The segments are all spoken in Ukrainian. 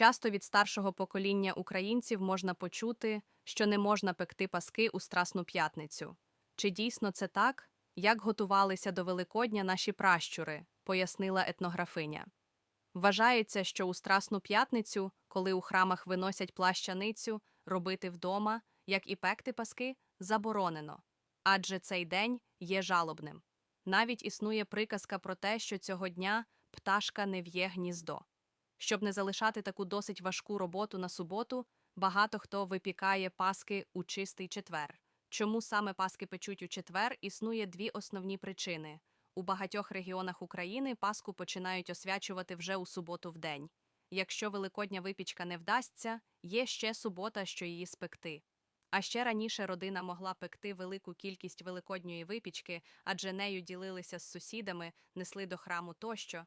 Часто від старшого покоління українців можна почути, що не можна пекти паски у Страсну п'ятницю. Чи дійсно це так? Як готувалися до Великодня наші пращури, пояснила етнографиня. Вважається, що у Страсну п'ятницю, коли у храмах виносять плащаницю, робити вдома, як і пекти паски, заборонено, адже цей день є жалобним. Навіть існує приказка про те, що цього дня пташка не в'є гніздо. Щоб не залишати таку досить важку роботу на суботу, багато хто випікає паски у чистий четвер. Чому саме паски печуть у четвер, існує дві основні причини. У багатьох регіонах України паску починають освячувати вже у суботу в день. Якщо великодня випічка не вдасться, є ще субота, що її спекти. А ще раніше родина могла пекти велику кількість великодньої випічки, адже нею ділилися з сусідами, несли до храму тощо.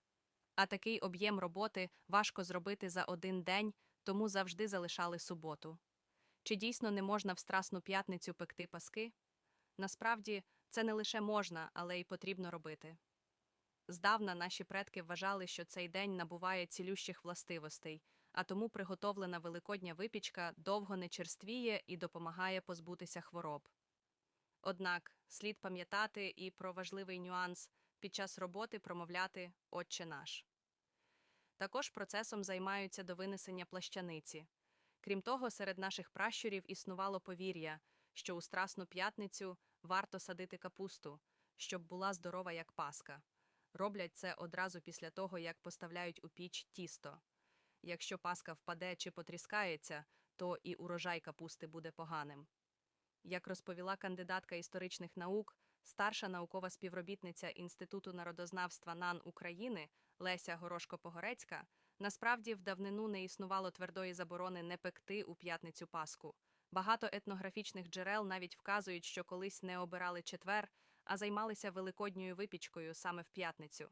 А такий об'єм роботи важко зробити за один день, тому завжди залишали суботу. Чи дійсно не можна в Страсну п'ятницю пекти паски? Насправді, це не лише можна, але й потрібно робити. Здавна наші предки вважали, що цей день набуває цілющих властивостей, а тому приготовлена великодня випічка довго не черствіє і допомагає позбутися хвороб. Однак слід пам'ятати і про важливий нюанс під час роботи промовляти Отче наш. Також процесом займаються до винесення плащаниці. Крім того, серед наших пращурів існувало повір'я, що у Страсну п'ятницю варто садити капусту, щоб була здорова як паска. Роблять це одразу після того, як поставляють у піч тісто. Якщо паска впаде чи потріскається, то і урожай капусти буде поганим. Як розповіла кандидатка історичних наук, старша наукова співробітниця Інституту народознавства НАН України Леся Горошко-Погорецька, насправді в давнину не існувало твердої заборони не пекти у п'ятницю Паску. Багато етнографічних джерел навіть вказують, що колись не обирали четвер, а займалися великодньою випічкою саме в п'ятницю.